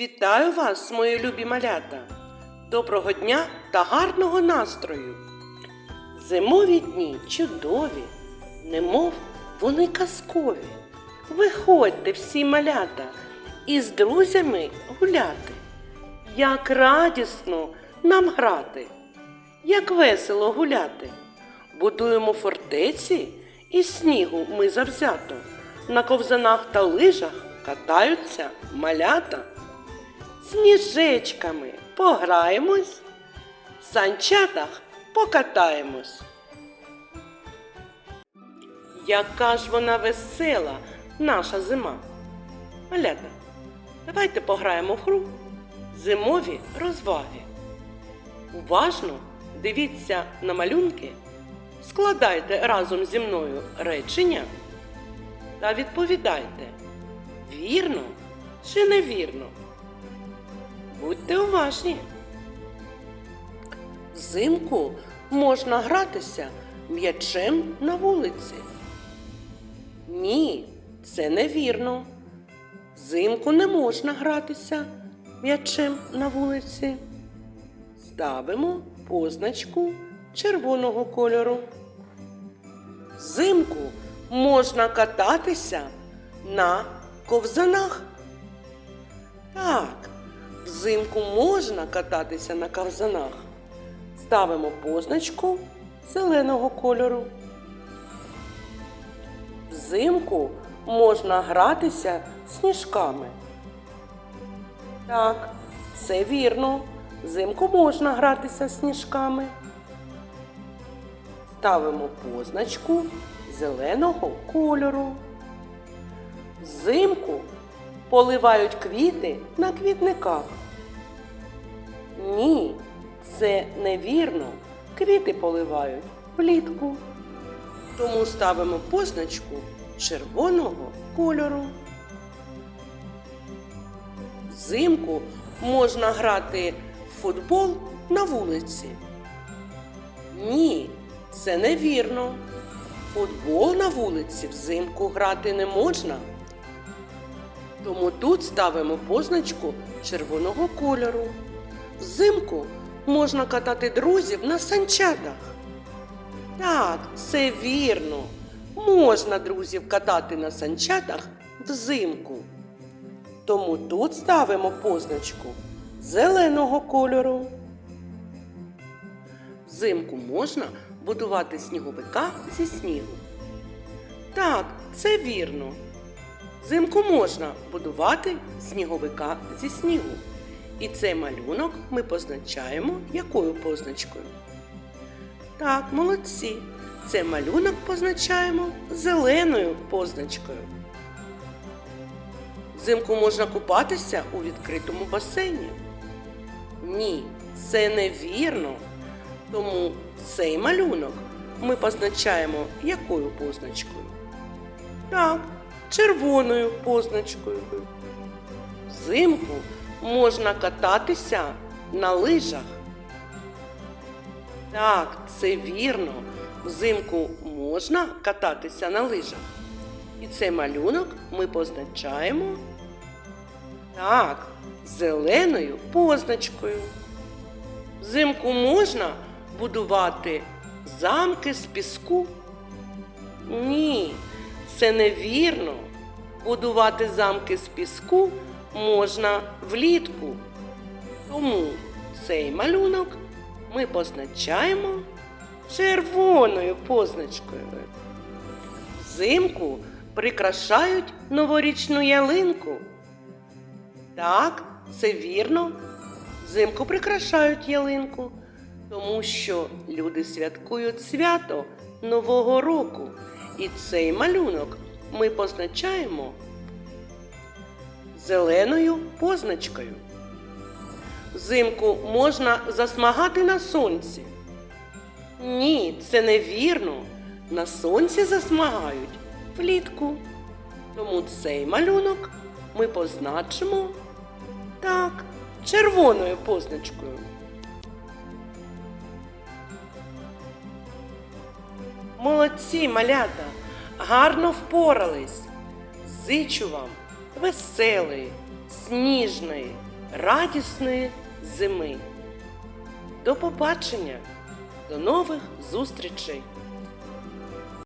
Вітаю вас, мої любі малята! Доброго дня та гарного настрою! Зимові дні чудові, немов вони казкові. Виходьте всі малята із друзями гуляти. Як радісно нам грати, як весело гуляти. Будуємо фортеці із снігу ми завзято. На ковзанах та лижах катаються малята. Сніжечками пограємось, в санчатах покатаємось. Яка ж вона весела, наша зима. Малята, давайте пограємо в гру зимові розваги. Уважно дивіться на малюнки, складайте разом зі мною речення та відповідайте, вірно чи невірно. Будьте уважні. Взимку можна гратися м'ячем на вулиці. Ні, це невірно. Взимку не можна гратися м'ячем на вулиці. Ставимо позначку червоного кольору. Взимку можна кататися на ковзанах. Так, взимку можна кататися на ковзанах. Ставимо позначку зеленого кольору. Взимку можна гратися сніжками. Так, це вірно. Взимку можна гратися сніжками. Ставимо позначку зеленого кольору. Взимку поливають квіти на квітниках. Ні, це невірно. Квіти поливають влітку. Тому ставимо позначку червоного кольору. Взимку можна грати в футбол на вулиці. Ні, це невірно. Футбол на вулиці взимку грати не можна. Тому тут ставимо позначку червоного кольору. Взимку можна катати друзів на санчатах. Так, це вірно. Можна друзів катати на санчатах взимку. Тому тут ставимо позначку зеленого кольору. Взимку можна будувати сніговика зі снігу. Так, це вірно. Взимку можна будувати сніговика зі снігу. І цей малюнок ми позначаємо якою позначкою? Так, молодці. Цей малюнок позначаємо зеленою позначкою. Взимку можна купатися у відкритому басейні. Ні, це невірно. Тому цей малюнок ми позначаємо якою позначкою? Так, червоною позначкою. Взимку можна кататися на лижах. Так, це вірно. Взимку можна кататися на лижах. І цей малюнок ми позначаємо так, зеленою позначкою. Взимку можна будувати замки з піску? Ні, це невірно. Будувати замки з піску можна влітку. Тому цей малюнок ми позначаємо червоною позначкою. Взимку прикрашають новорічну ялинку. Так, це вірно. Взимку прикрашають ялинку, тому що люди святкують свято Нового року. І цей малюнок ми позначаємо зеленою позначкою. Взимку можна засмагати на сонці. Ні, це невірно. На сонці засмагають влітку. Тому цей малюнок ми позначимо так, червоною позначкою. Молодці, малята, гарно впорались. Зичу вам веселої, сніжної, радісної зими. До побачення, до нових зустрічей!